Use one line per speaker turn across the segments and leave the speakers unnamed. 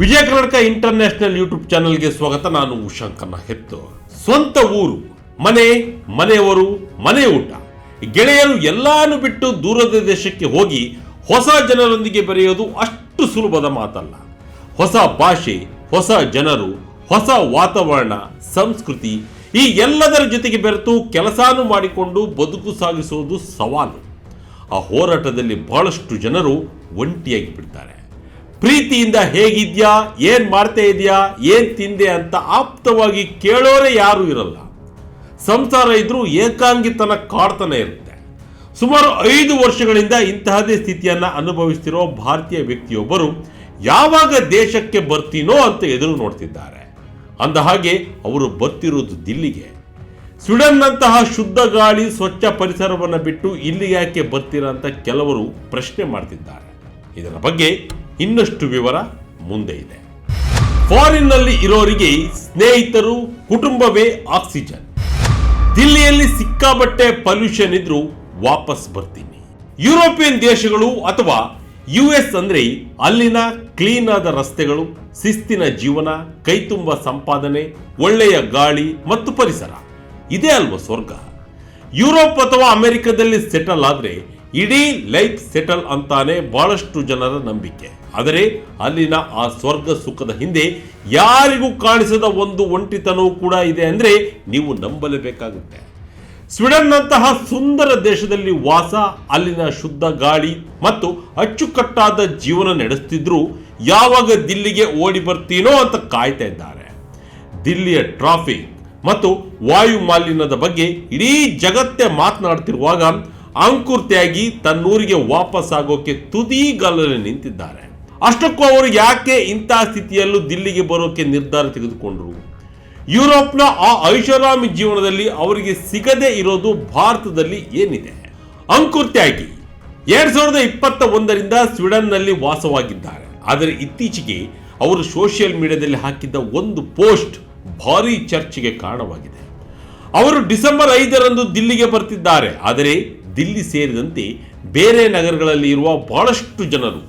ವಿಜಯ Karnataka international YouTube ಚಾನೆಲ್ಗೆ ಸ್ವಾಗತ. ನಾನು ಉಶಾಂಕನ ಹೆತ್ತು. ಸ್ವಂತ ಊರು, ಮನೆ, ಮನೆಯವರು, ಮನೆ ಊಟ. ಗೆಳೆಯರು ಎಲ್ಲಾನು ಬಿಟ್ಟು ದೂರದ ದೇಶಕ್ಕೆ ಹೋಗಿ ಹೊಸ ಜನರೊಂದಿಗೆ ಬೆರೆಯೋದು ಅಷ್ಟು ಸುಲಭದ ಮಾತಲ್ಲ. ಹೊಸ ಭಾಷೆ, ಹೊಸ ಜನರು, ಹೊಸ ವಾತಾವರಣ, ಸಂಸ್ಕೃತಿ ಈ ಎಲ್ಲದರ ಜೊತೆಗೆ ಬೆರೆತು ಕೆಲಸಾನು ಮಾಡಿಕೊಂಡು ಬದುಕು ಸಾಗಿಸುವುದು ಸವಾಲು. ಆ ಹೋರಾಟದಲ್ಲಿ ಬಹಳಷ್ಟು ಜನರು ಒಂಟಿಯಾಗಿ ಬಿಡ್ತಾರೆ. ಪ್ರೀತಿಯಿಂದ ಹೇಗಿದ್ಯಾ, ಏನ್ ಮಾಡ್ತಾ ಇದೆಯಾ, ಏನ್ ತಿಂದೆ ಅಂತ ಆಪ್ತವಾಗಿ ಕೇಳೋರೇ ಯಾರು ಇರಲ್ಲ. ಸಂಸಾರ ಇದ್ರೂ ಏಕಾಂಗಿತನ ಕಾಡ್ತಾನೆ ಇರುತ್ತೆ. ಸುಮಾರು ಐದು ವರ್ಷಗಳಿಂದ ಇಂತಹದೇ ಸ್ಥಿತಿಯನ್ನ ಅನುಭವಿಸ್ತಿರೋ ಭಾರತೀಯ ವ್ಯಕ್ತಿಯೊಬ್ಬರು ಯಾವಾಗ ದೇಶಕ್ಕೆ ಬರ್ತೀನೋ ಅಂತ ಎದುರು ನೋಡ್ತಿದ್ದಾರೆ. ಅಂದ ಹಾಗೆ ಅವರು ಬರ್ತಿರೋದು ದಿಲ್ಲಿಗೆ. ಸ್ವೀಡನ್ನಂತಹ ಶುದ್ಧ ಗಾಳಿ, ಸ್ವಚ್ಛ ಪರಿಸರವನ್ನು ಬಿಟ್ಟು ಇಲ್ಲಿಗೆ ಯಾಕೆ ಬರ್ತೀರಾ ಅಂತ ಕೆಲವರು ಪ್ರಶ್ನೆ ಮಾಡ್ತಿದ್ದಾರೆ. ಇದರ ಬಗ್ಗೆ ಇನ್ನಷ್ಟು ವಿವರ ಮುಂದೆ ಇದೆ. ಫಾರಿನ್ನಲ್ಲಿ ಇರೋರಿಗೆ ಸ್ನೇಹಿತರು, ಕುಟುಂಬವೇ ಆಕ್ಸಿಜನ್. ದಿಲ್ಲಿಯಲ್ಲಿ ಸಿಕ್ಕಾಬಟ್ಟೆ ಪೊಲ್ಯೂಷನ್ ಇದ್ರೂ ವಾಪಸ್ ಬರ್ತೀನಿ. ಯುರೋಪಿಯನ್ ದೇಶಗಳು ಅಥವಾ ಯು ಎಸ್ ಅಂದ್ರೆ ಅಲ್ಲಿನ ಕ್ಲೀನ್ ಆದ ರಸ್ತೆಗಳು, ಶಿಸ್ತಿನ ಜೀವನ, ಕೈತುಂಬ ಸಂಪಾದನೆ, ಒಳ್ಳೆಯ ಗಾಳಿ ಮತ್ತು ಪರಿಸರ. ಇದೇ ಅಲ್ವಾ ಸ್ವರ್ಗ. ಯುರೋಪ್ ಅಥವಾ ಅಮೆರಿಕದಲ್ಲಿ ಸೆಟಲ್ ಆದ್ರೆ ಇಡೀ ಲೈಫ್ ಸೆಟಲ್ ಅಂತಾನೆ ಬಹಳಷ್ಟು ಜನರ ನಂಬಿಕೆ. ಆದರೆ ಅಲ್ಲಿನ ಆ ಸ್ವರ್ಗ ಸುಖದ ಹಿಂದೆ ಯಾರಿಗೂ ಕಾಣಿಸದ ಒಂದು ಒಂಟಿತನವೂ ಕೂಡ ಇದೆ ಅಂದರೆ ನೀವು ನಂಬಲೇಬೇಕಾಗುತ್ತೆ. ಸ್ವೀಡನ್ನಂತಹ ಸುಂದರ ದೇಶದಲ್ಲಿ ವಾಸ, ಅಲ್ಲಿನ ಶುದ್ಧ ಗಾಳಿ ಮತ್ತು ಅಚ್ಚುಕಟ್ಟಾದ ಜೀವನ ನಡೆಸ್ತಿದ್ರು ಯಾವಾಗ ದಿಲ್ಲಿಗೆ ಓಡಿ ಬರ್ತೀನೋ ಅಂತ ಕಾಯ್ತಾ ಇದ್ದಾರೆ. ದಿಲ್ಲಿಯ ಟ್ರಾಫಿಕ್ ಮತ್ತು ವಾಯು ಮಾಲಿನ್ಯದ ಬಗ್ಗೆ ಇಡೀ ಜಗತ್ತೇ ಮಾತನಾಡ್ತಿರುವಾಗ ಅಂಕುರ್ ತ್ಯಾಗಿ ತನ್ನೂರಿಗೆ ವಾಪಸ್ ಆಗೋಕೆ ತುದಿಗಾಲಲ್ಲಿ ನಿಂತಿದ್ದಾರೆ. ಅಷ್ಟಕ್ಕೂ ಅವರು ಯಾಕೆ ಇಂತಹ ಸ್ಥಿತಿಯಲ್ಲೂ ದಿಲ್ಲಿಗೆ ಬರೋಕೆ ನಿರ್ಧಾರ ತೆಗೆದುಕೊಂಡರು? ಯುರೋಪ್ನ ಆ ಐಷಾರಾಮಿ ಜೀವನದಲ್ಲಿ ಅವರಿಗೆ ಸಿಗದೇ ಇರೋದು ಭಾರತದಲ್ಲಿ ಏನಿದೆ? ಅಂಕುರ್ ತ್ಯಾಗಿ ಎರಡ್ ಸಾವಿರದ ಇಪ್ಪತ್ತ ಒಂದರಿಂದ ಸ್ವೀಡನ್ನಲ್ಲಿ ವಾಸವಾಗಿದ್ದಾರೆ. ಆದರೆ ಇತ್ತೀಚೆಗೆ ಅವರು ಸೋಷಿಯಲ್ ಮೀಡಿಯಾದಲ್ಲಿ ಹಾಕಿದ್ದ ಒಂದು ಪೋಸ್ಟ್ ಭಾರಿ ಚರ್ಚೆಗೆ ಕಾರಣವಾಗಿದೆ. ಅವರು ಡಿಸೆಂಬರ್ ಐದರಂದು ದಿಲ್ಲಿಗೆ ಬರ್ತಿದ್ದಾರೆ. ಆದರೆ ದಿಲ್ಲಿ ಸೇರಿದಂತೆ ಬೇರೆ ನಗರಗಳಲ್ಲಿ ಇರುವ ಬಹಳಷ್ಟು ಜನರು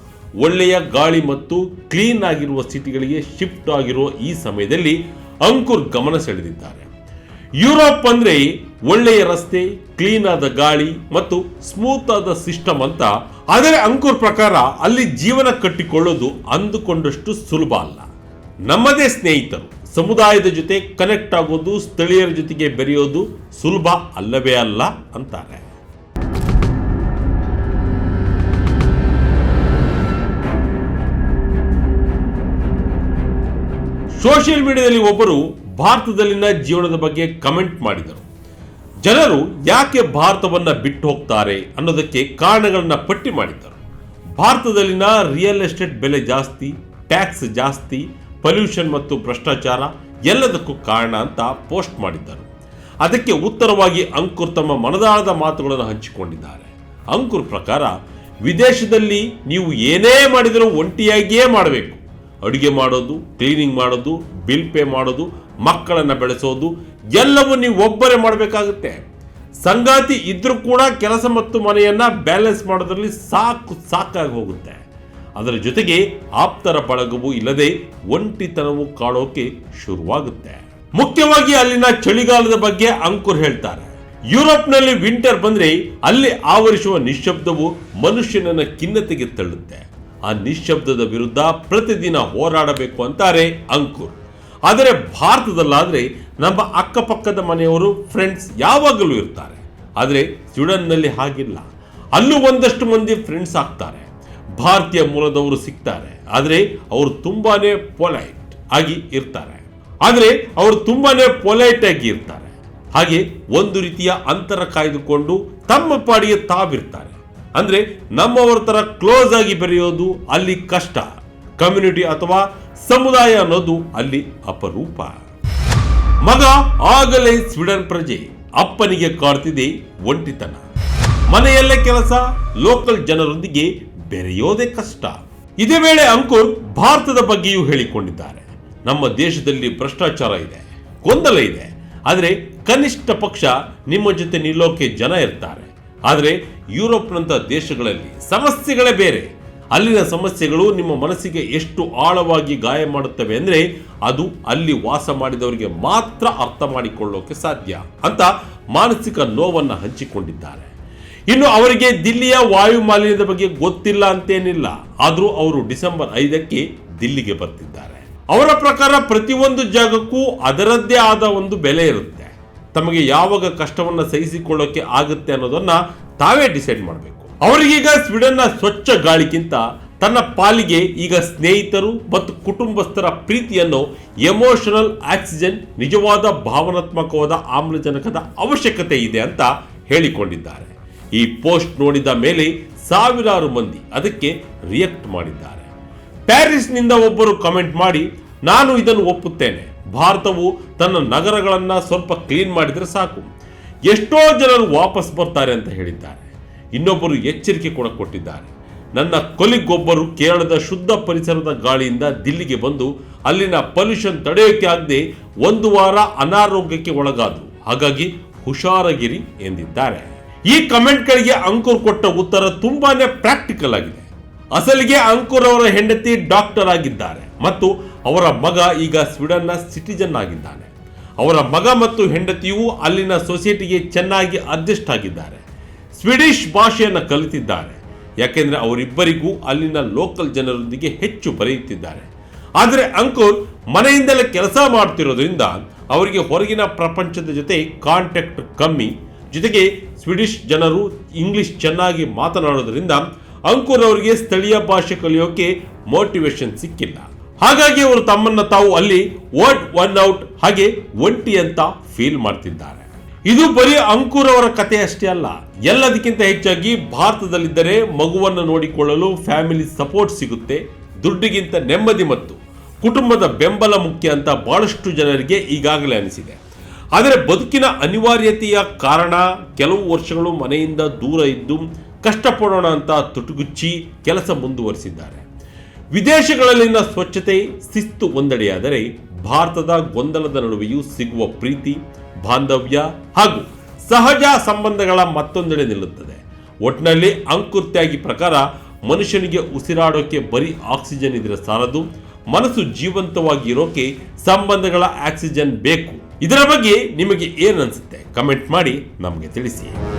ಒಳ್ಳೆಯ ಗಾಳಿ ಮತ್ತು ಕ್ಲೀನ್ ಆಗಿರುವ ಸಿಟಿಗಳಿಗೆ ಶಿಫ್ಟ್ ಆಗಿರುವ ಈ ಸಮಯದಲ್ಲಿ ಅಂಕುರ್ ಗಮನ ಸೆಳೆದಿದ್ದಾರೆ. ಯುರೋಪ್ ಅಂದರೆ ಒಳ್ಳೆಯ ರಸ್ತೆ, ಕ್ಲೀನ್ ಆದ ಗಾಳಿ ಮತ್ತು ಸ್ಮೂತ್ ಆದ ಸಿಸ್ಟಮ್ ಅಂತ. ಆದರೆ ಅಂಕುರ್ ಪ್ರಕಾರ ಅಲ್ಲಿ ಜೀವನ ಕಟ್ಟಿಕೊಳ್ಳೋದು ಅಂದುಕೊಂಡಷ್ಟು ಸುಲಭ ಅಲ್ಲ. ನಮ್ಮದೇ ಸ್ನೇಹಿತರು, ಸಮುದಾಯದ ಜೊತೆ ಕನೆಕ್ಟ್ ಆಗೋದು, ಸ್ಥಳೀಯರ ಜೊತೆಗೆ ಬೆರೆಯೋದು ಸುಲಭ ಅಲ್ಲವೇ ಅಲ್ಲ ಅಂತಾರೆ. ಸೋಷಿಯಲ್ ಮೀಡಿಯಾದಲ್ಲಿ ಒಬ್ಬರು ಭಾರತದಲ್ಲಿನ ಜೀವನದ ಬಗ್ಗೆ ಕಮೆಂಟ್ ಮಾಡಿದರು. ಜನರು ಯಾಕೆ ಭಾರತವನ್ನು ಬಿಟ್ಟು ಹೋಗ್ತಾರೆ ಅನ್ನೋದಕ್ಕೆ ಕಾರಣಗಳನ್ನು ಪಟ್ಟಿ ಮಾಡಿದ್ದರು. ಭಾರತದಲ್ಲಿನ ರಿಯಲ್ ಎಸ್ಟೇಟ್ ಬೆಲೆ ಜಾಸ್ತಿ, ಟ್ಯಾಕ್ಸ್ ಜಾಸ್ತಿ, ಪೊಲ್ಯೂಷನ್ ಮತ್ತು ಭ್ರಷ್ಟಾಚಾರ ಎಲ್ಲದಕ್ಕೂ ಕಾರಣ ಅಂತ ಪೋಸ್ಟ್ ಮಾಡಿದ್ದರು. ಅದಕ್ಕೆ ಉತ್ತರವಾಗಿ ಅಂಕುರ್ ತಮ್ಮ ಮನದಾಳದ ಮಾತುಗಳನ್ನು ಹಂಚಿಕೊಂಡಿದ್ದಾರೆ. ಅಂಕುರ್ ಪ್ರಕಾರ, ವಿದೇಶದಲ್ಲಿ ನೀವು ಏನೇ ಮಾಡಿದರೂ ಒಂಟಿಯಾಗಿಯೇ ಮಾಡಬೇಕು. ಅಡುಗೆ ಮಾಡೋದು ಕ್ಲೀನಿಂಗ್ ಮಾಡೋದು ಬಿಲ್ ಪೇ ಮಾಡೋದು, ಮಕ್ಕಳನ್ನು ಬೆಳೆಸೋದು, ಎಲ್ಲವೂ ನೀವು ಒಬ್ಬರೇ ಮಾಡಬೇಕಾಗುತ್ತೆ. ಸಂಗಾತಿ ಇದ್ರೂ ಕೂಡ ಕೆಲಸ ಮತ್ತು ಮನೆಯನ್ನು ಬ್ಯಾಲೆನ್ಸ್ ಮಾಡೋದ್ರಲ್ಲಿ ಸಾಕು, ಸಾಕಾಗಿ ಹೋಗುತ್ತೆ. ಅದರ ಜೊತೆಗೆ ಆಪ್ತರ ಬಳಗವೂ ಇಲ್ಲದೆ ಒಂಟಿತನವು ಕಾಡೋಕೆ ಶುರುವಾಗುತ್ತೆ. ಮುಖ್ಯವಾಗಿ ಅಲ್ಲಿನ ಚಳಿಗಾಲದ ಬಗ್ಗೆ ಅಂಕುರ್ ಹೇಳ್ತಾರೆ. ಯುರೋಪ್ನಲ್ಲಿ ವಿಂಟರ್ ಬಂದ್ರೆ ಅಲ್ಲಿ ಆವರಿಸುವ ನಿಶ್ಶಬ್ದವು ಮನುಷ್ಯನನ್ನ ಖಿನ್ನತೆಗೆ ತಳ್ಳುತ್ತೆ. ಆ ನಿಶ್ಶಬ್ದದ ವಿರುದ್ಧ ಪ್ರತಿದಿನ ಹೋರಾಡಬೇಕು ಅಂತಾರೆ ಅಂಕುರ್. ಆದರೆ ಭಾರತದಲ್ಲಾದರೆ ನಮ್ಮ ಅಕ್ಕಪಕ್ಕದ ಮನೆಯವರು ಫ್ರೆಂಡ್ಸ್ ಯಾವಾಗಲೂ ಇರ್ತಾರೆ. ಆದರೆ ಸ್ವೀಡನ್ನಲ್ಲಿ ಹಾಗಿಲ್ಲ. ಅಲ್ಲೂ ಒಂದಷ್ಟು ಮಂದಿ ಫ್ರೆಂಡ್ಸ್ ಆಗ್ತಾರೆ. ಭಾರತೀಯ ಮೂಲದವರು ಸಿಗ್ತಾರೆ. ಆದರೆ ಅವರು ತುಂಬಾನೇ ಪೊಲೈಟ್ ಆಗಿ ಇರ್ತಾರೆ. ಆದರೆ ಅವರು ತುಂಬಾನೇ ಪೊಲೈಟ್ ಆಗಿ ಇರ್ತಾರೆ. ಹಾಗೆ ಒಂದು ರೀತಿಯ ಅಂತರ ಕಾಯ್ದುಕೊಂಡು ತಮ್ಮ ಪಾಡಿಗೆ ತಾವಿರ್ತಾರೆ. ಅಂದ್ರೆ ನಮ್ಮವರ ಥರ ಕ್ಲೋಸ್ ಆಗಿ ಬೆರೆಯೋದು ಅಲ್ಲಿ ಕಷ್ಟ ಕಮ್ಯುನಿಟಿ ಅಥವಾ ಸಮುದಾಯ ಅನ್ನೋದು ಅಲ್ಲಿ ಅಪರೂಪ. ಮಗ ಆಗಲೇ ಸ್ವೀಡನ್ ಪ್ರಜೆ, ಅಪ್ಪನಿಗೆ ಕಾಡ್ತಿದೆ ಒಂಟಿತನ. ಮನೆಯಲ್ಲೇ ಕೆಲಸ ಲೋಕಲ್ ಜನರೊಂದಿಗೆ ಬೆರೆಯೋದೇ ಕಷ್ಟ. ಇದೇ ವೇಳೆ ಅಂಕುರ್ ಭಾರತದ ಬಗ್ಗೆಯೂ ಹೇಳಿಕೊಂಡಿದ್ದಾರೆ. ನಮ್ಮ ದೇಶದಲ್ಲಿ ಭ್ರಷ್ಟಾಚಾರ ಇದೆ, ಗೊಂದಲ ಇದೆ. ಆದರೆ ಕನಿಷ್ಠ ಪಕ್ಷ ನಿಮ್ಮ ಜೊತೆ ನಿಲ್ಲೋಕೆ ಜನ ಇರ್ತಾರೆ. ಆದರೆ ಯುರೋಪ್ನಂಥ ದೇಶಗಳಲ್ಲಿ ಸಮಸ್ಯೆಗಳೇ ಬೇರೆ. ಅಲ್ಲಿನ ಸಮಸ್ಯೆಗಳು ನಿಮ್ಮ ಮನಸ್ಸಿಗೆ ಎಷ್ಟು ಆಳವಾಗಿ ಗಾಯ ಮಾಡುತ್ತವೆ ಅಂದರೆ ಅದು ಅಲ್ಲಿ ವಾಸ ಮಾಡಿದವರಿಗೆ ಮಾತ್ರ ಅರ್ಥ ಮಾಡಿಕೊಳ್ಳೋಕೆ ಸಾಧ್ಯ ಅಂತ ಮಾನಸಿಕ ನೋವನ್ನು ಹಂಚಿಕೊಂಡಿದ್ದಾರೆ. ಇನ್ನು ಅವರಿಗೆ ದಿಲ್ಲಿಯ ವಾಯು ಮಾಲಿನ್ಯದ ಬಗ್ಗೆ ಗೊತ್ತಿಲ್ಲ ಅಂತೇನಿಲ್ಲ. ಆದರೂ ಅವರು ಡಿಸೆಂಬರ್ ಐದಕ್ಕೆ ದಿಲ್ಲಿಗೆ ಬರ್ತಿದ್ದಾರೆ. ಅವರ ಪ್ರಕಾರ ಪ್ರತಿಯೊಂದು ಜಾಗಕ್ಕೂ ಅದರದ್ದೇ ಆದ ಒಂದು ಬೆಲೆ ಇರುತ್ತೆ. ತಮಗೆ ಯಾವಾಗ ಕಷ್ಟವನ್ನು ಸಹಿಸಿಕೊಳ್ಳೋಕೆ ಆಗುತ್ತೆ ಅನ್ನೋದನ್ನ ತಾವೇ ಡಿಸೈಡ್ ಮಾಡಬೇಕು. ಅವರಿಗೀಗ ಸ್ವೀಡನ್ನ ಸ್ವಚ್ಛ ಗಾಳಿಗಿಂತ ತನ್ನ ಪಾಲಿಗೆ ಈಗ ಸ್ನೇಹಿತರು ಮತ್ತು ಕುಟುಂಬಸ್ಥರ ಪ್ರೀತಿಯನ್ನು ಎಮೋಷನಲ್ ಆಕ್ಸಿಜನ್, ನಿಜವಾದ ಭಾವನಾತ್ಮಕವಾದ ಆಮ್ಲಜನಕದ ಅವಶ್ಯಕತೆ ಇದೆ ಅಂತ ಹೇಳಿಕೊಂಡಿದ್ದಾರೆ. ಈ ಪೋಸ್ಟ್ ನೋಡಿದ ಮೇಲೆ ಸಾವಿರಾರು ಮಂದಿ ಅದಕ್ಕೆ ರಿಯಾಕ್ಟ್ ಮಾಡಿದ್ದಾರೆ. ಪ್ಯಾರಿಸ್ನಿಂದ ಒಬ್ಬರು ಕಮೆಂಟ್ ಮಾಡಿ, ನಾನು ಇದನ್ನು ಒಪ್ಪುತ್ತೇನೆ. ಭಾರತವು ತನ್ನ ನಗರಗಳನ್ನು ಸ್ವಲ್ಪ ಕ್ಲೀನ್ ಮಾಡಿದರೆ ಸಾಕು. ಎಷ್ಟೋ ಜನರು ವಾಪಸ್ ಬರ್ತಾರೆ ಅಂತ ಹೇಳಿದ್ದಾರೆ. ಇನ್ನೊಬ್ಬರು ಎಚ್ಚರಿಕೆ ಕೂಡ ಕೊಟ್ಟಿದ್ದಾರೆ. ನನ್ನ ಕೊಲಿಗೊಬ್ಬರು ಕೇರಳದ ಶುದ್ಧ ಪರಿಸರದ ಗಾಳಿಯಿಂದ ದಿಲ್ಲಿಗೆ ಬಂದು ಅಲ್ಲಿನ ಪೊಲ್ಯೂಷನ್ ತಡೆಯೋಕೆ ಆಗದೆ ಒಂದು ವಾರ ಅನಾರೋಗ್ಯಕ್ಕೆ ಒಳಗಾದರು. ಹಾಗಾಗಿ ಹುಷಾರಗಿರಿ ಎಂದಿದ್ದಾರೆ. ಈ ಕಮೆಂಟ್ಗಳಿಗೆ ಅಂಕುರ್ ಕೊಟ್ಟ ಉತ್ತರ ತುಂಬಾನೇ ಪ್ರಾಕ್ಟಿಕಲ್ ಆಗಿದೆ. ಅಸಲಿಗೆ ಅಂಕುರ್ ಅವರ ಹೆಂಡತಿ ಡಾಕ್ಟರ್ ಆಗಿದ್ದಾರೆ. ಮತ್ತು ಅವರ ಮಗ ಈಗ ಸ್ವೀಡನ್ನ ಸಿಟಿಜನ್ ಆಗಿದ್ದಾನೆ. ಅವರ ಮಗ ಮತ್ತು ಹೆಂಡತಿಯು ಅಲ್ಲಿನ ಸೊಸೈಟಿಗೆ ಚೆನ್ನಾಗಿ ಅಡ್ಜಸ್ಟ್ ಆಗಿದ್ದಾರೆ. ಸ್ವೀಡಿಷ್ ಭಾಷೆಯನ್ನು ಕಲಿತಿದ್ದಾರೆ. ಯಾಕೆಂದರೆ ಅವರಿಬ್ಬರಿಗೂ ಅಲ್ಲಿನ ಲೋಕಲ್ ಜನರೊಂದಿಗೆ ಹೆಚ್ಚು ಬರೆಯುತ್ತಿದ್ದಾರೆ. ಆದರೆ ಅಂಕುರ್ ಮನೆಯಿಂದಲೇ ಕೆಲಸ ಮಾಡ್ತಿರೋದ್ರಿಂದ ಅವರಿಗೆ ಹೊರಗಿನ ಪ್ರಪಂಚದ ಜೊತೆ ಕಾಂಟ್ಯಾಕ್ಟ್ ಕಮ್ಮಿ. ಜೊತೆಗೆ ಸ್ವೀಡಿಷ್ ಜನರು ಇಂಗ್ಲಿಷ್ ಚೆನ್ನಾಗಿ ಮಾತನಾಡೋದ್ರಿಂದ ಅಂಕುರ್ ಅವರಿಗೆ ಸ್ಥಳೀಯ ಭಾಷೆ ಕಲಿಯೋಕೆ ಮೋಟಿವೇಶನ್ ಸಿಕ್ಕಿಲ್ಲ. ಹಾಗಾಗಿ ಅವರು ತಮ್ಮನ್ನ ತಾವು ಅಲ್ಲಿ ವರ್ಡ್ ಒನ್ ಔಟ್ ಹಾಗೆ ಒಂಟಿ ಅಂತ ಫೀಲ್ ಮಾಡ್ತಿದ್ದಾರೆ. ಇದು ಬರೀ ಅಂಕುರ್ ಅವರ ಕತೆ ಅಷ್ಟೇ ಅಲ್ಲ, ಎಲ್ಲದಕ್ಕಿಂತ ಹೆಚ್ಚಾಗಿ ಭಾರತದಲ್ಲಿದ್ದರೆ ಮಗುವನ್ನು ನೋಡಿಕೊಳ್ಳಲು ಫ್ಯಾಮಿಲಿ ಸಪೋರ್ಟ್ ಸಿಗುತ್ತೆ, ದುಡ್ಡಿಗಿಂತ ನೆಮ್ಮದಿ ಮತ್ತು ಕುಟುಂಬದ ಬೆಂಬಲ ಮುಖ್ಯ ಅಂತ ಬಹಳಷ್ಟು ಜನರಿಗೆ ಈಗಾಗಲೇ ಅನಿಸಿದೆ. ಆದರೆ ಬದುಕಿನ ಅನಿವಾರ್ಯತೆಯ ಕಾರಣ ಕೆಲವು ವರ್ಷಗಳು ಮನೆಯಿಂದ ದೂರ ಇದ್ದು ಕಷ್ಟಪಡೋಣ ಅಂತ ತುಟುಗುಚ್ಚಿ ಕೆಲಸ ಮುಂದುವರಿಸಿದ್ದಾರೆ. ವಿದೇಶಗಳಲ್ಲಿನ ಸ್ವಚ್ಛತೆ ಶಿಸ್ತು ಒಂದೆಡೆಯಾದರೆ ಭಾರತದ ಗೊಂದಲದ ನಡುವೆಯೂ ಸಿಗುವ ಪ್ರೀತಿ, ಬಾಂಧವ್ಯ ಹಾಗೂ ಸಹಜ ಸಂಬಂಧಗಳ ಮತ್ತೊಂದೆಡೆ ನಿಲ್ಲುತ್ತದೆ. ಒಟ್ಟಿನಲ್ಲಿ ಅಂಕುರ್ ಪ್ರಕಾರ ಮನುಷ್ಯನಿಗೆ ಉಸಿರಾಡೋಕೆ ಬರೀ ಆಕ್ಸಿಜನ್ ಇದ್ರೆ ಸಾಲದು, ಮನಸ್ಸು ಜೀವಂತವಾಗಿ ಇರೋಕೆ ಸಂಬಂಧಗಳ ಆಕ್ಸಿಜನ್ ಬೇಕು. ಇದರ ಬಗ್ಗೆ ನಿಮಗೆ ಏನು ಅನ್ಸುತ್ತೆ? ಕಮೆಂಟ್ ಮಾಡಿ ನಮಗೆ ತಿಳಿಸಿ.